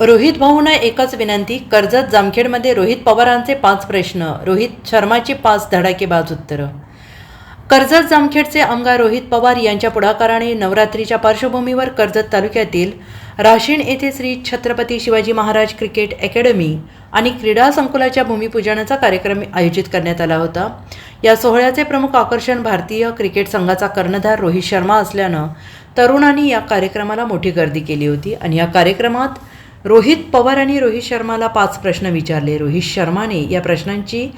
रोहित भाऊंना एकच विनंती कर्जत जामखेडमध्ये रोहित पवारांचे पाच प्रश्न रोहित शर्माची पाच धडाकेबाज उत्तरं. कर्जत जामखेडचे आमदार रोहित पवार यांच्या पुढाकाराने नवरात्रीच्या पार्श्वभूमीवर कर्जत तालुक्यातील राशीण येथे श्री छत्रपती शिवाजी महाराज क्रिकेट अकॅडमी आणि क्रीडा संकुलाच्या भूमिपूजनाचा कार्यक्रम आयोजित करण्यात आला होता. या सोहळ्याचे प्रमुख आकर्षण भारतीय क्रिकेट संघाचा कर्णधार रोहित शर्मा असल्यानं तरुणांनी या कार्यक्रमाला मोठी गर्दी केली होती आणि या कार्यक्रमात रोहित पवार आणि रोहित शर्माला पाच प्रश्न विचारले. रोहित शर्माने या प्रश्नांची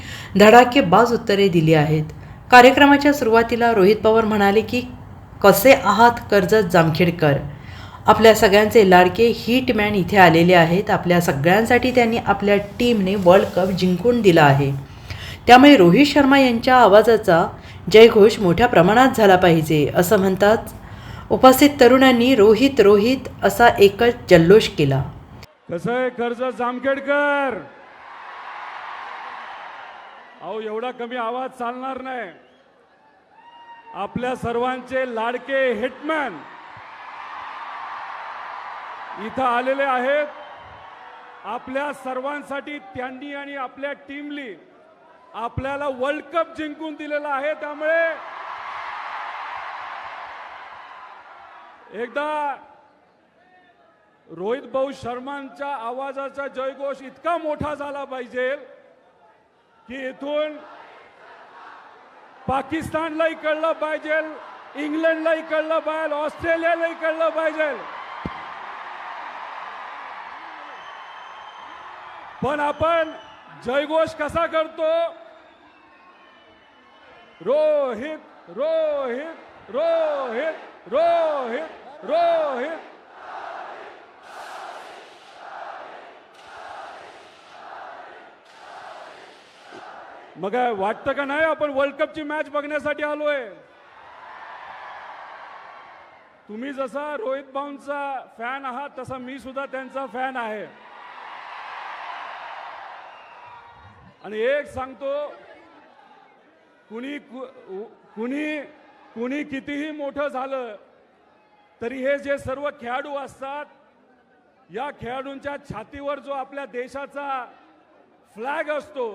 धडाकेबाज उत्तरे दिली आहेत. कार्यक्रमाच्या सुरुवातीला रोहित पवार म्हणाले की कसे आहात कर्जत जामखेडकर? आपल्या सगळ्यांचे लाडके हिटमॅन इथे आलेले आहेत. आपल्या सगळ्यांसाठी त्यांनी आपल्या टीमने वर्ल्ड कप जिंकून दिला आहे. त्यामुळे रोहित शर्मा यांच्या आवाजाचा जयघोष मोठ्या प्रमाणात झाला पाहिजे असं म्हणतात. उपस्थित तरुणांनी रोहित रोहित असा एकच जल्लोष केला. कसं आहे कर्ज जामखेडकर? अहो एवढा कमी आवाज चालणार नाही. आपल्या सर्वांचे लाडके हिटमॅन. इथं आलेले आहेत आपल्या सर्वांसाठी त्यांनी आणि आपल्या टीमली आपल्याला वर्ल्ड कप जिंकून दिलेला आहे. त्यामुळे एकदा रोहित भाऊ शर्मांच्या आवाजाचा जयघोष इतका मोठा झाला पाहिजे की इथून पाकिस्तानलाही कळलं पाहिजे इंग्लंडलाही कळलं पाहिजे ऑस्ट्रेलियालाही कळलं पाहिजे. पण आपण जयघोष कसा करतो? रोहित रोहित रोहित रोहित रोहित मग काय वाटतं का नाही? आपण वर्ल्ड कपची मॅच बघण्यासाठी आलोय. तुम्ही जसा रोहित भाऊंचा फॅन आहात तसा मी सुद्धा त्यांचा फॅन आहे. आणि एक सांगतो कुणी कुणी कुणी कितीही मोठं झालं तरी हे जे सर्व खेळाडू असतात या खेळाडूंच्या छातीवर जो आपल्या देशाचा फ्लॅग असतो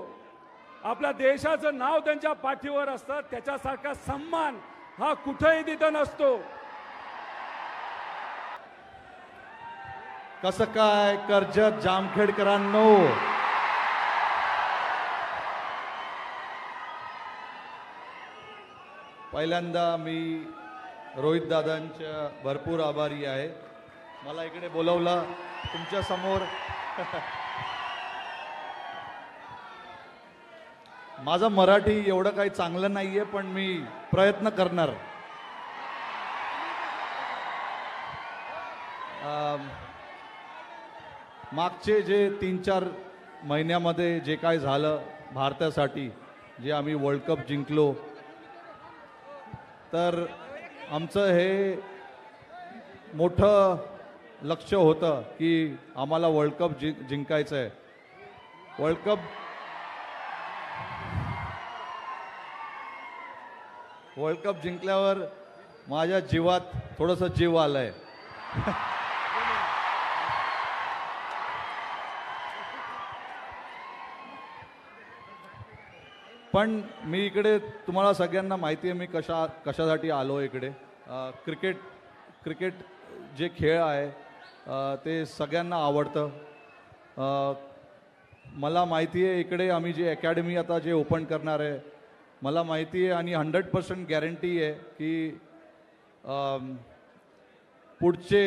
आपल्या देशाचं नाव त्यांच्या पाठीवर असतं त्याच्यासारखा सन्मान हा कुठेही तिथं नसतो. कसं काय कर्जत जामखेडकरांनो? पहिल्यांदा मी रोहित दादांच्या भरपूर आभारी आहे. मला इकडे बोलवलं तुमच्यासमोर. माझं मराठी एवढं काही चांगलं नाहीये पण मी प्रयत्न करणार. मागचे जे तीन चार महिन्यामध्ये जे काय झालं भारतासाठी जे आम्ही वर्ल्ड कप जिंकलो तर आमचं हे मोठं लक्ष होतं की आम्हाला वर्ल्ड कप जिं जिंकायचं आहे वर्ल्ड कप वर्ल्ड कप जिंकल्यावर माझ्या जीवात थोडंसं जीव आलंय. पण मी इकडे तुम्हाला सगळ्यांना माहिती आहे मी कशा कशासाठी आलो इकडे. क्रिकेट क्रिकेट जे खेळ आहे ते सगळ्यांना आवडतं. मला माहिती आहे इकडे आम्ही जे अकॅडमी आता जे ओपन करणार आहे मला माहिती आहे आणि हंड्रेड पर्सेंट गॅरंटी आहे की पुढचे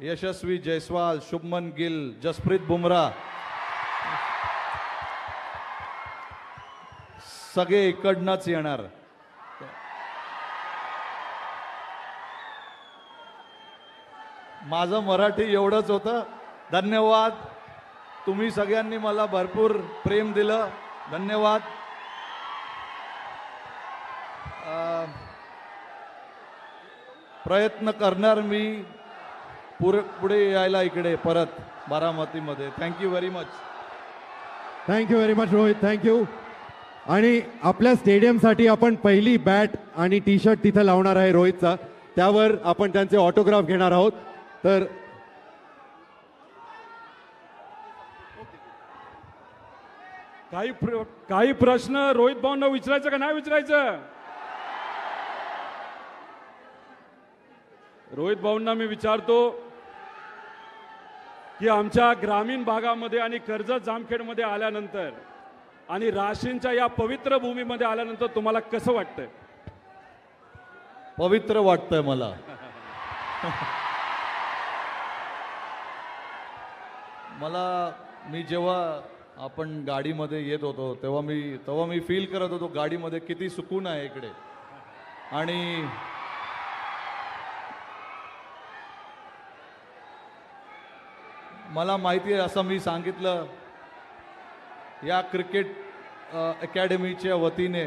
यशस्वी जयस्वाल शुभमन गिल जसप्रीत बुमराह सगळे इकडनंच येणार. माझं मराठी एवढंच होतं. धन्यवाद. तुम्ही सगळ्यांनी मला भरपूर प्रेम दिलं. धन्यवाद. प्रयत्न करणार मी पुरे पुढे यायला इकडे परत बारामतीमध्ये. Thank you very much thank you very much Rohit thank you आणि आपल्या स्टेडियमसाठी आपण पहिली बॅट आणि टी शर्ट तिथं लावणार आहे रोहितचा. त्यावर आपण त्यांचे ऑटोग्राफ घेणार आहोत. तर काही काही प्रश्न रोहित भाऊंना विचारायचं का? नाही विचारायचं? रोहित भाऊंना मी विचारतो की आमच्या ग्रामीण भागामध्ये आणि कर्जत जामखेडमध्ये आल्यानंतर आणि राशींच्या या पवित्र भूमीमध्ये आल्यानंतर तुम्हाला कसं वाटतंय? पवित्र वाटतंय मला. मला मी जेव्हा आपण गाडीमध्ये येत होतो तेव्हा मी तेव्हा मी फील करत होतो गाडीमध्ये किती सुकून आहे इकडे. आणि मला माहिती आहे असं मी सांगितलं या क्रिकेट अकॅडमीच्या वतीने.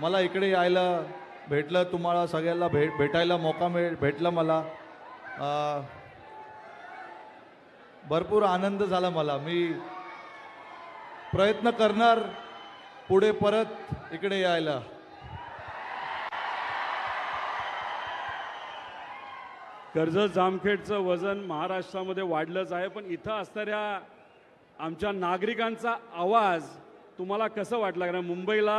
मला इकडे यायला भेटलं तुम्हाला सगळ्यांना भेट भेटायला मौका मिळ भेटला मला. भरपूर आनंद झाला मला. मी प्रयत्न करणार पुढे परत इकडे यायला. कर्जत जामखेडचं वजन महाराष्ट्रामध्ये वाढलंच आहे पण इथं असणाऱ्या आमच्या नागरिकांचा आवाज तुम्हाला कसं वाटला? कारण मुंबईला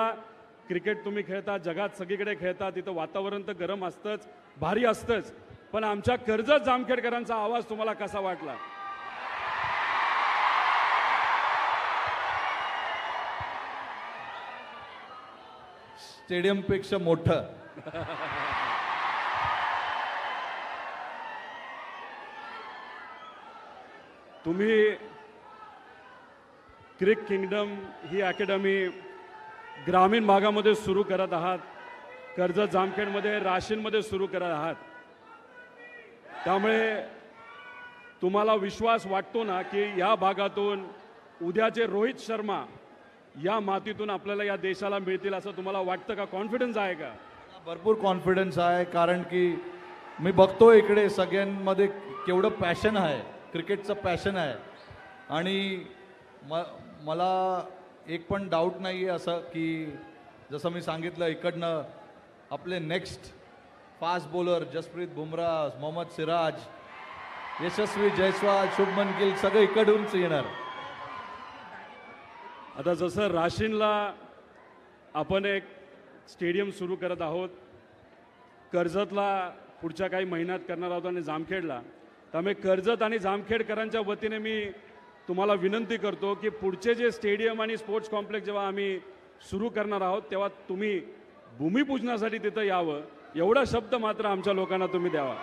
क्रिकेट तुम्ही खेळता जगात सगळीकडे खेळता तिथं वातावरण तर गरम असतंच भारी असतंच पण आमच्या कर्जत जामखेडकरांचा आवाज तुम्हाला कसा वाटला? स्टेडियमपेक्षा मोठं. तुम्ही क्रिक किंगडम ही अकॅडमी ग्रामीण भागामध्ये सुरू करत आहात कर्जत जामखेडमध्ये राशींमध्ये सुरू करत आहात. त्यामुळे तुम्हाला विश्वास वाटतो ना की या भागातून उद्याचे रोहित शर्मा या मातीतून आपल्याला या देशाला मिळतील असं तुम्हाला वाटतं का? कॉन्फिडन्स आहे का? भरपूर कॉन्फिडन्स आहे कारण की मी बघतो इकडे सगळ्यांमध्ये केवढं पॅशन आहे. क्रिकेटचं पॅशन आहे. आणि म मला एक पण डाऊट नाही आहे असं की जसं मी सांगितलं इकडनं आपले next fast bowler Jasprit Bumrah Mohammed Siraj Yashasvi Jaiswal Shubman Gill सगळं इकडूनच येणार. आता जसं राशीनला आपण एक स्टेडियम सुरू करत आहोत कर्जतला पुढच्या काही महिन्यात करणार आहोत आणि जामखेडला त्यामुळे कर्जत आणि जामखेडकरांच्या वतीने मी तुम्हाला विनंती करतो की पुढचे जे स्टेडियम आणि स्पोर्ट्स कॉम्प्लेक्स जेव्हा आम्ही सुरू करणार आहोत तेव्हा तुम्ही भूमिपूजनासाठी तिथं यावं. एवढा शब्द मात्र आमच्या लोकांना तुम्ही द्यावा.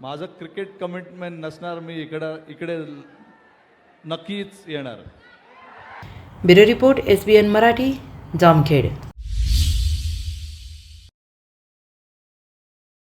माझं क्रिकेट कमिटमेंट नसणार मी इकडं इकडे नक्कीच येणार. Bureau report S B N Marathi Jamkhed.